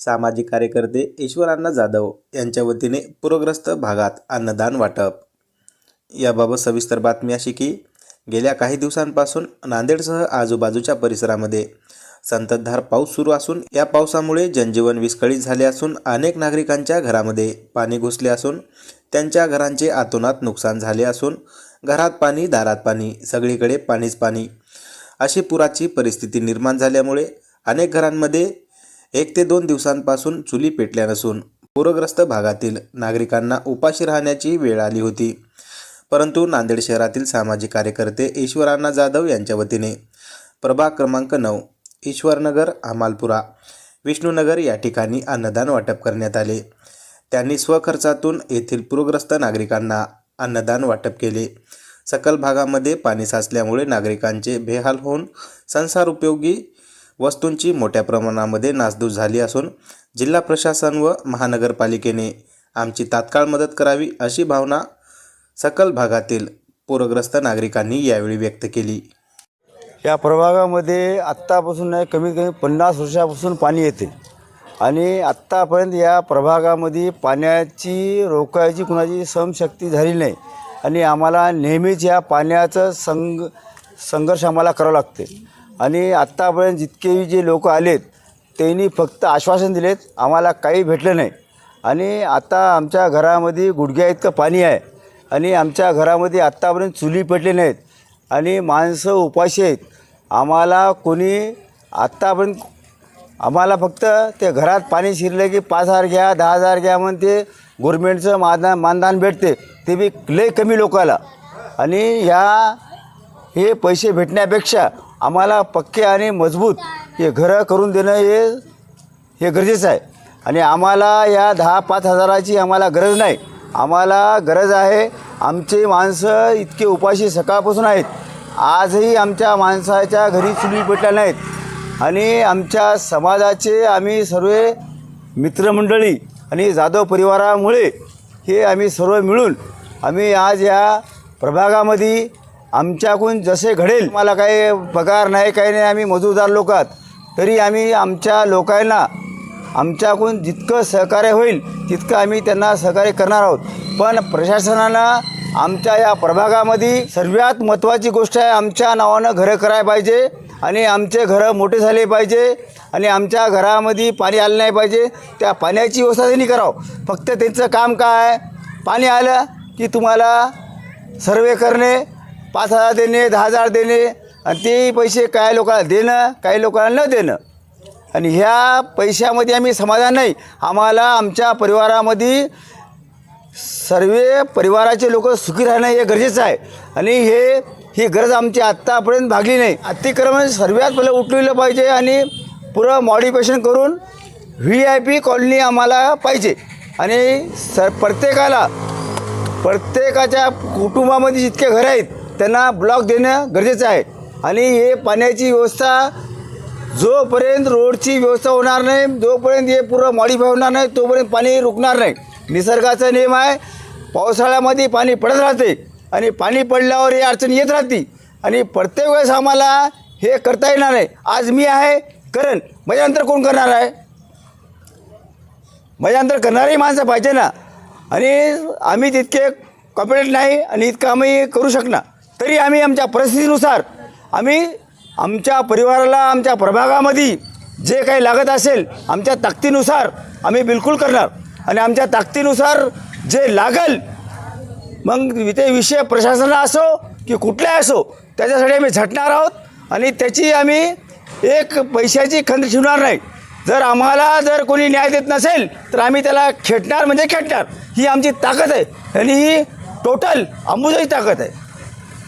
सामाजिक कार्यकर्ते ईश्वरांना जाधव यांच्या वतीने पूरग्रस्त भागात अन्नदान वाटप. याबाबत सविस्तर बातमी अशी की गेल्या काही दिवसांपासून नांदेडसह आजूबाजूच्या परिसरामध्ये संततधार पाऊस सुरू असून या पावसामुळे जनजीवन विस्कळीत झाले असून अनेक नागरिकांच्या घरामध्ये पाणी घुसले असून त्यांच्या घरांचे आतोनात नुकसान झाले असून घरात पाणी दारात पाणी सगळीकडे पाणीच पाणी अशी पुराची परिस्थिती निर्माण झाल्यामुळे अनेक घरांमध्ये एक ते दोन दिवसांपासून चुली पेटल्या नसून पूरग्रस्त भागातील नागरिकांना उपाशी राहण्याची वेळ आली होती. परंतु नांदेड शहरातील सामाजिक कार्यकर्ते ईश्वरांना जाधव यांच्या वतीने प्रभाग क्रमांक नऊ ईश्वरनगर अमालपुरा विष्णुनगर या ठिकाणी अन्नदान वाटप करण्यात आले. त्यांनी स्वखर्चातून येथील पूरग्रस्त नागरिकांना अन्नदान वाटप केले. सकल भागामध्ये पाणी साचल्यामुळे नागरिकांचे बेहाल होऊन संसार उपयोगी वस्तूंची मोठ्या प्रमाणामध्ये नासधूस झाली असून जिल्हा प्रशासन व महानगरपालिकेने आमची तात्काळ मदत करावी अशी भावना सकल भागातील पूरग्रस्त नागरिकांनी यावेळी व्यक्त केली. या प्रभागामध्ये आत्तापासून नाही कमीत कमी पन्नास वर्षापासून पाणी येते. आणि आत्तापर्यंत या प्रभागामध्ये पाण्याची रोखायची कुणाची समशक्ती झाली नाही. आणि आम्हाला नेहमीच या पाण्याचं संग संघर्ष आम्हाला करावं लागते. आणि आत्तापर्यंत जितकेही जे लोक आलेत त्यांनी फक्त आश्वासन दिलेत आम्हाला काही भेटलं नाही. आणि आता आमच्या घरामध्ये गुडघ्या इतकं पाणी आहे आणि आमच्या घरामध्ये आत्तापर्यंत चुली पेटले नाहीत आणि माणसं उपाशी आहेत. आम्हाला कोणी आत्तापर्यंत आम्हाला फक्त ते घरात पाणी शिरलं की पाच हजार घ्या दहा हजार घ्या म्हणून ते गोरमेंटचं मानदान मानदान भेटते. ते बी लय कमी लोकाला आणि ह्या हे पैसे भेटण्यापेक्षा आम्हाला पक्के आणि मजबूत हे घरं करून देणं हे हे गरजेचं आहे. आणि आम्हाला या दहा पाच हजाराची आम्हाला गरज नाही. आम्हाला गरज आहे आमचे माणसं इतके उपाशी सकाळपासून आहेत. आजही आमच्या माणसाच्या घरी चुली पेटल्या नाहीत. आणि आमच्या समाजाचे आम्ही सर्व मित्रमंडळी आणि जाधव परिवारामुळे हे आम्ही सर्व मिळून आम्ही आज या प्रभागामध्ये आमच्याकडून जसे घडेल मला काही पगार नाही काही नाही आम्ही मजूरदार लोक आहात. तरी आम्ही आमच्या लोकांना आमच्याकडून जितकं सहकार्य होईल तितकं आम्ही त्यांना सहकार्य करणार आहोत. पण प्रशासनानं आमच्या या प्रभागामध्ये सर्वात महत्त्वाची गोष्ट आहे आमच्या नावानं घरं करायला पाहिजे आणि आमचे घरं मोठे झाले पाहिजे आणि आमच्या घरामध्ये पाणी आलं नाही पाहिजे. त्या पाण्याची व्यवस्था त्यांनी करावं. फक्त त्यांचं काम काय पाणी आलं की तुम्हाला सर्वे करणे पाच हजार देणे दहा हजार देणे आणि ते पैसे काही लोकांना देणं काही लोकांना न देणं. आणि ह्या पैशामध्ये आम्ही समाधान नाही. आम्हाला आमच्या परिवारामध्ये सर्व परिवाराचे लोक सुखी राहणं हे गरजेचं आहे. आणि हे ही गरज आमची आत्तापर्यंत भागली नाही. अतिक्रमण सर्वात पहिलं उठलेलं पाहिजे आणि पुरं मॉडिफिकेशन करून व्ही आय पी कॉलनी आम्हाला पाहिजे. आणि स प्रत्येकाला प्रत्येकाच्या कुटुंबामध्ये जितके घरं आहेत त्यांना ब्लॉक देणं गरजेचं आहे. आणि हे पाण्याची व्यवस्था जोपर्यंत रोडची व्यवस्था होणार नाही जोपर्यंत हे पुरं मॉडिफाय होणार नाही तोपर्यंत पाणी रुकणार नाही. निसर्गाचा नियम आहे पावसाळ्यामध्ये पाणी पडत राहते. आणि पाणी पडल्यावर ही अडचण येत राहते. आणि प्रत्येक वेळेस आम्हाला हे करता येणार नाही. आज मी आहे करण. माझ्यानंतर कोण करणार आहे? माझ्यानंतर करणारी माणसं पाहिजे ना. आणि आम्ही तितके कॉम्पिटंट नाही आणि इतकं आम्ही करू शकणार. तरी आम्ही आमच्या परिस्थितीनुसार आम्ही आमच्या परिवाराला आमच्या प्रभागामध्ये जे काही लागत असेल आमच्या ताकदीनुसार आम्ही बिलकुल करणार. आणि आमच्या ताकदीनुसार जे लागल मग ते विषय प्रशासनाला असो की कुठलाही असो त्याच्यासाठी आम्ही झटणार आहोत आणि त्याची आम्ही एक पैशाची खंत ठेवणार नाही. जर आम्हाला जर कोणी न्याय देत नसेल तर आम्ही त्याला खेटणार म्हणजे खेटणार. ही आमची ताकद आहे आणि ही टोटल अंबुजाची ताकद आहे.